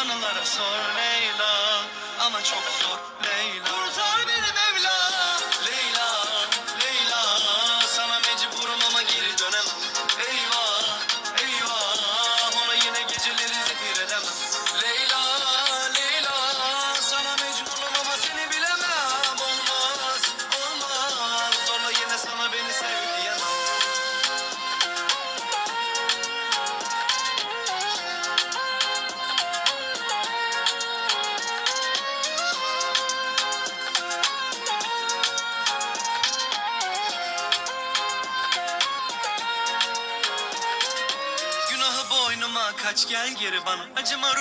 Leyla Anılara sor Leyla Ama çok zor Leyla boynuma kaç gel geri bana. Acıma